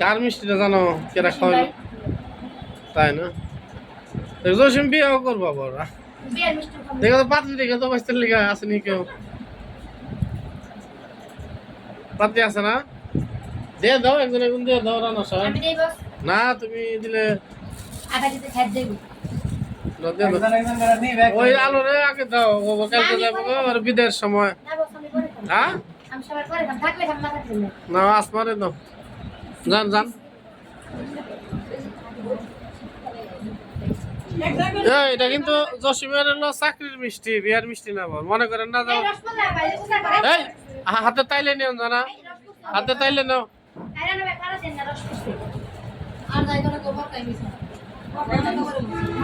কার মিষ্টিটা জানো? কেরা খাওয়াইলো তাই না? তো জসিম বিয়েও করব আবার। দেখো তো পাত্রী দেখে তো বাঁচতে লেগে আসেনি কেউ। পাত্রী আছে না? দিয়ে দাও একজন একজন দিয়ে দাও রান্না সব না তুমি দিলে। ওই আলো রে আগে দাও ও কালকে যাব আর বিদের সময়। হ্যাঁ? আমি সবার পরে খাব থাকলে খাব না থাকলে না না আসমারে দাও। যান যান এটা কিন্তু জসিমের হলো চাকরির মিষ্টি বিয়ার মিষ্টি না বল মনে করেন না যাও এই হাতে তাইলে নিও জানা হাতে তাইলে নাও।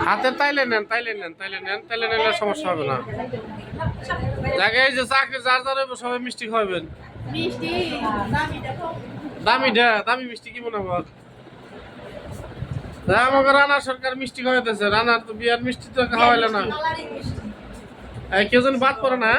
হাতে তাইলে নেন তাইলে নেন তাইলে নেন তাইলে নিলে সমস্যা হবে না। জায়গা এই যে চাকরি যার যার সবাই মিষ্টি খাওয়াবেন। মিষ্টি দামি দেখো দামি মিষ্টি কি মনে হয়? আমাকে রানা সরকার মিষ্টি খাওয়াইতেছে রানার তো বিয়ার মিষ্টি তো খাওয়াইলে না। এই কেউ যেন বাদ পড়ে না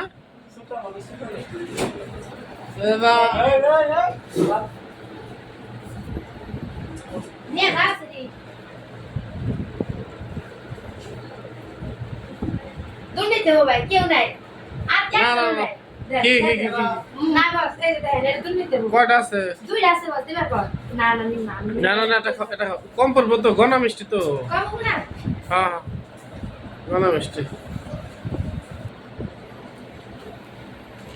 দুর্নীতি হবে কেউ নাই। আর না। কি, কি, কি, কি? না বস এই দেখেন এটা দুর্নীতি হবে কয়টা আছে? দুইটা আছে বস দিবার পর। না না না না। না না এটা এটা কম পড়ব তো ঘনা মিষ্টি তো। কম না? হ্যাঁ হ্যাঁ। মিষ্টি।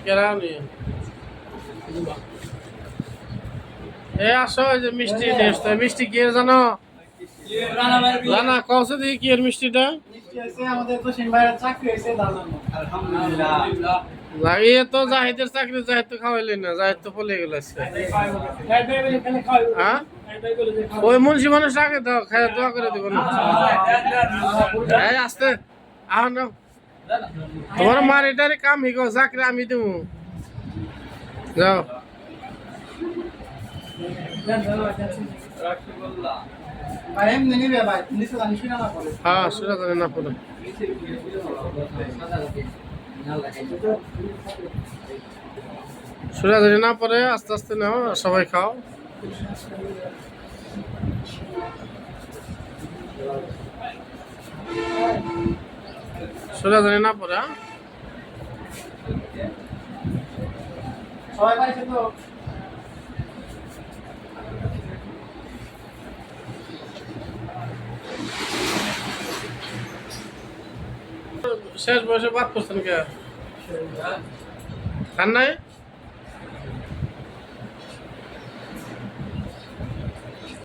কেরাও নিয়ে এ আসো যে মিষ্টি নিয়ে এসছো। এই মিষ্টি কি এর জানো জানা কওছে দেখি কি এর মিষ্টিটা? লাগিয়ে তো জাহিদের চাকরি জাহিদ তো খাওয়াইলি না জাহিদ তো পলে গেল আজকে। হ্যাঁ? ওই মুন্সি মানুষ আগে দাও খাই দোয়া করে দিব না। এই আসতে আহ না তোমার মার এটারে কাম হিগো চাকরি আমি দেবো। যাও। হ্যাঁ সেটা জানি না পড়ো সুরা যদি না পড়ে আস্তে আস্তে নাও সবাই খাও। সুরা যদি না পড়ে হ্যাঁ? শেষ বয়সে বাদ করছেন কে খান নাই